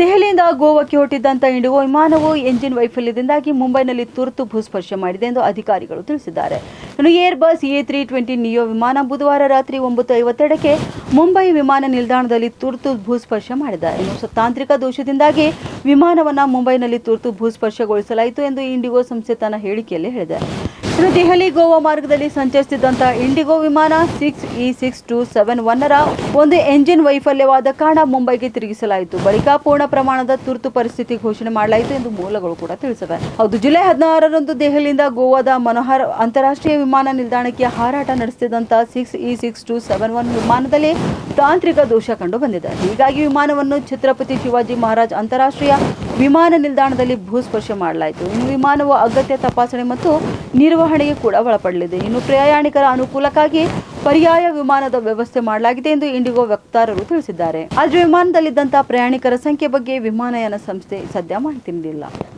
ದೆಹಲಿಯಿಂದ ಗೋವಾಕ್ಕೆ ಹೊರಟಿದ್ದಂಥ ಇಂಡಿಗೋ ವಿಮಾನವು ಎಂಜಿನ್ ವೈಫಲ್ಯದಿಂದಾಗಿ ಮುಂಬೈನಲ್ಲಿ ತುರ್ತು ಭೂಸ್ಪರ್ಶ ಮಾಡಿದೆ ಎಂದು ಅಧಿಕಾರಿಗಳು ತಿಳಿಸಿದ್ದಾರೆ. ಇನ್ನು Airbus A three twenty neo ವಿಮಾನ ಬುಧವಾರ ರಾತ್ರಿ ಒಂಬತ್ತು ಐವತ್ತೆರಡಕ್ಕೆ ಮುಂಬೈ ವಿಮಾನ ನಿಲ್ದಾಣದಲ್ಲಿ ತುರ್ತು ಭೂಸ್ಪರ್ಶ ಮಾಡಿದೆ ಇನ್ನು ತಾಂತ್ರಿಕ ದೋಷದಿಂದಾಗಿ ವಿಮಾನವನ್ನು ಮುಂಬೈನಲ್ಲಿ ತುರ್ತು ಭೂಸ್ಪರ್ಶಗೊಳಿಸಲಾಯಿತು ಎಂದು ಇಂಡಿಗೋ ಸಂಸ್ಥೆ ತನ್ನ ಹೇಳಿಕೆಯಲ್ಲಿ ಹೇಳಿದೆ. ಇನ್ನು ದೆಹಲಿ ಗೋವಾ ಮಾರ್ಗದಲ್ಲಿ ಸಂಚರಿಸುತ್ತಿದ್ದಂಥ ಇಂಡಿಗೋ ವಿಮಾನ six E six two seven ಒನ್ನರ ಒಂದು ಎಂಜಿನ್ ವೈಫಲ್ಯವಾದ ಕಾರಣ ಮುಂಬೈಗೆ ತಿರುಗಿಸಲಾಯಿತು. ಬಳಿಕ ಪೂರ್ಣ ಪ್ರಮಾಣದ ತುರ್ತು ಪರಿಸ್ಥಿತಿ ಘೋಷಣೆ ಮಾಡಲಾಯಿತು ಎಂದು ಮೂಲಗಳು ಕೂಡ ತಿಳಿಸಿವೆ. ಹೌದು, ಜುಲೈ ಹದಿನಾರರಂದು ದೆಹಲಿಯಿಂದ ಗೋವಾದ ಮನೋಹರ್ ಅಂತಾರಾಷ್ಟ್ರೀಯ ವಿಮಾನ ನಿಲ್ದಾಣಕ್ಕೆ ಹಾರಾಟ ನಡೆಸುತ್ತಿದ್ದಂಥ six E six two seven one ವಿಮಾನದಲ್ಲಿ ತಾಂತ್ರಿಕ ದೋಷ ಕಂಡು ಬಂದಿದೆ ಹೀಗಾಗಿ ವಿಮಾನವನ್ನು ಛತ್ರಪತಿ ಶಿವಾಜಿ ಮಹಾರಾಜ್ ಅಂತಾರಾಷ್ಟ್ರೀಯ ವಿಮಾನ ನಿಲ್ದಾಣದಲ್ಲಿ ಭೂಸ್ಪರ್ಶ ಮಾಡಲಾಯಿತು. ಇನ್ನು ವಿಮಾನವು ಅಗತ್ಯ ತಪಾಸಣೆ ಮತ್ತು ನಿರ್ವಹಣೆಗೆ ಕೂಡ ಒಳಪಡಲಿದೆ. ಇನ್ನು ಪ್ರಯಾಣಿಕರ ಅನುಕೂಲಕ್ಕಾಗಿ ಪರ್ಯಾಯ ವಿಮಾನದ ವ್ಯವಸ್ಥೆ ಮಾಡಲಾಗಿದೆ ಎಂದು ಇಂಡಿಗೋ ವಕ್ತಾರರು ತಿಳಿಸಿದ್ದಾರೆ. ಆದರೆ ವಿಮಾನದಲ್ಲಿದ್ದಂತಹ ಪ್ರಯಾಣಿಕರ ಸಂಖ್ಯೆ ಬಗ್ಗೆ ವಿಮಾನಯಾನ ಸಂಸ್ಥೆ ಸದ್ಯ ಮಾಹಿತಿ ನೀಡಿಲ್ಲ.